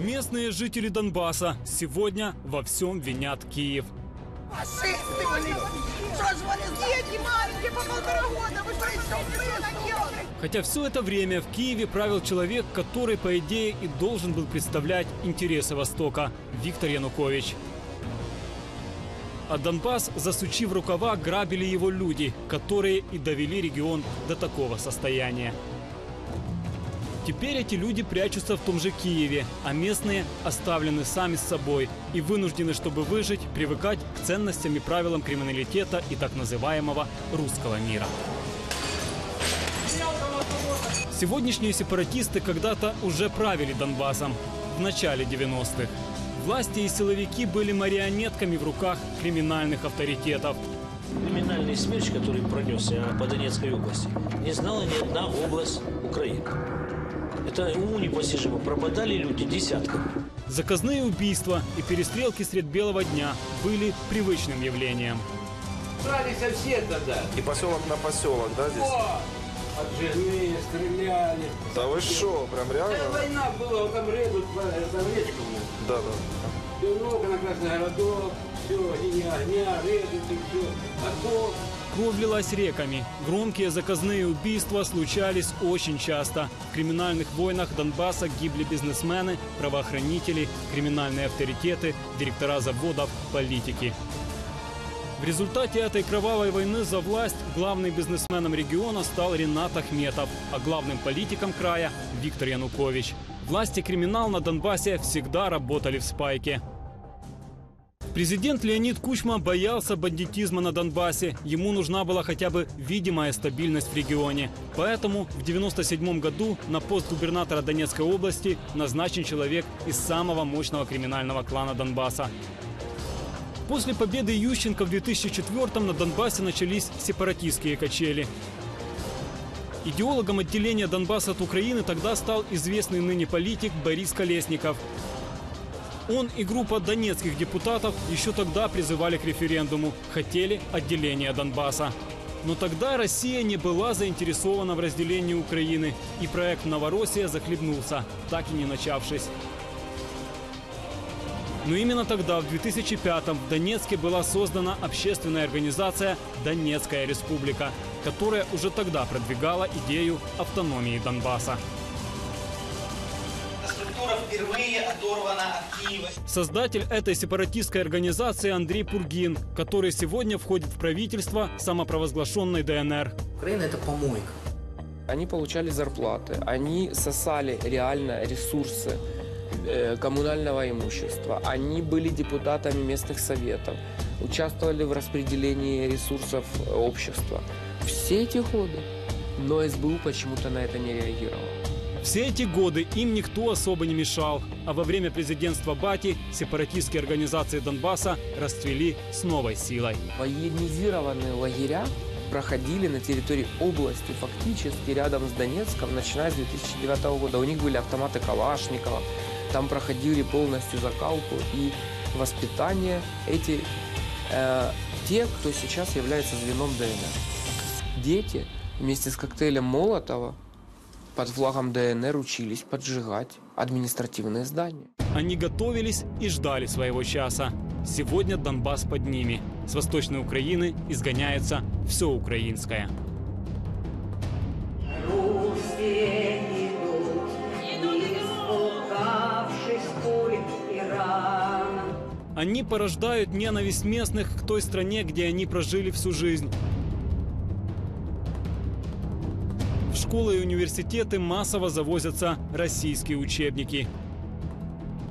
Местные жители Донбасса сегодня во всем винят Киев. Фашисты, блин! Что ж вы дети маленькие по полтора года, вы что еще наделали? Хотя все это время в Киеве правил человек, который, по идее, и должен был представлять интересы Востока – Виктор Янукович. А Донбасс, засучив рукава, грабили его люди, которые и довели регион до такого состояния. Теперь эти люди прячутся в том же Киеве, а местные оставлены сами с собой и вынуждены, чтобы выжить, привыкать к ценностям и правилам криминалитета и так называемого русского мира. Сегодняшние сепаратисты когда-то уже правили Донбассом в начале 90-х. Власти и силовики были марионетками в руках криминальных авторитетов. Криминальный смерч, который пронесся по Донецкой области, не знала ни одна область Украины. Это уму непостижимо. Пропадали люди десятками. Заказные убийства и перестрелки средь белого дня были привычным явлением. Брали со всех тогда. И поселок на поселок, да, здесь? О! От жены стреляли. Да вы что, прям Это реально? война была, вот там рыбы, там речка у нас. Да, да. Все много на Красногородок, все, линия огня, рыбы, все. Окоп. Кровь лилась реками. Громкие заказные убийства случались очень часто. В криминальных войнах Донбасса гибли бизнесмены, правоохранители, криминальные авторитеты, директора заводов, политики. В результате этой кровавой войны за власть главным бизнесменом региона стал Ренат Ахметов, а главным политиком края – Виктор Янукович. Власть и криминал на Донбассе всегда работали в спайке. Президент Леонид Кучма боялся бандитизма на Донбассе. Ему нужна была хотя бы видимая стабильность в регионе. Поэтому в 1997 году на пост губернатора Донецкой области назначен человек из самого мощного криминального клана Донбасса. После победы Ющенко в 2004 на Донбассе начались сепаратистские качели. Идеологом отделения Донбасса от Украины тогда стал известный ныне политик Борис Колесников. Он и группа донецких депутатов еще тогда призывали к референдуму, хотели отделения Донбасса. Но тогда Россия не была заинтересована в разделении Украины, и проект «Новороссия» захлебнулся, так и не начавшись. Но именно тогда, в 2005-м, в Донецке была создана общественная организация «Донецкая республика», которая уже тогда продвигала идею автономии Донбасса. Структура впервые оторвана от Киева. Создатель этой сепаратистской организации Андрей Пургин, который сегодня входит в правительство самопровозглашенной ДНР. Украина это помойка. Они получали зарплаты, они сосали реально ресурсы э, коммунального имущества, они были депутатами местных советов, участвовали в распределении ресурсов общества. Все эти годы. Но СБУ почему-то на это не реагировал. Все эти годы им никто особо не мешал, а во время президентства Бати сепаратистские организации Донбасса расцвели с новой силой. Военизированные лагеря проходили на территории области, фактически рядом с Донецком, начиная с 2009 года. У них были автоматы Калашникова, там проходили полностью закалку и воспитание. Эти э, те, кто сейчас является звеном ДНР. Дети вместе с коктейлем Молотова под флагом ДНР учились поджигать административные здания. Они готовились и ждали своего часа. Сегодня Донбасс под ними. С Восточной Украины изгоняется все украинское. Русские идут. Они порождают ненависть местных к той стране, где они прожили всю жизнь. Школы и университеты массово завозятся российские учебники.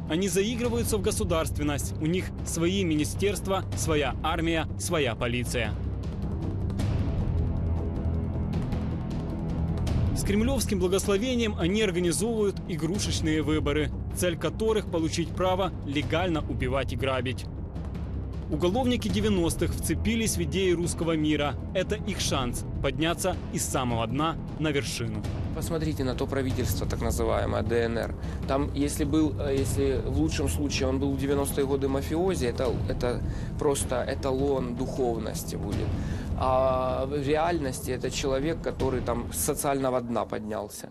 Они заигрываются в государственность. У них свои министерства, своя армия, своя полиция. С кремлевским благословением они организовывают игрушечные выборы, цель которых – получить право легально убивать и грабить. Уголовники 90-х вцепились в идеи русского мира. Это их шанс подняться из самого дна на вершину. Посмотрите на то правительство, так называемое ДНР. Там, если был, э, если в лучшем случае он был в 90-е годы мафиози, это, это просто эталон духовности будет. А в реальности это человек, который там с социального дна поднялся.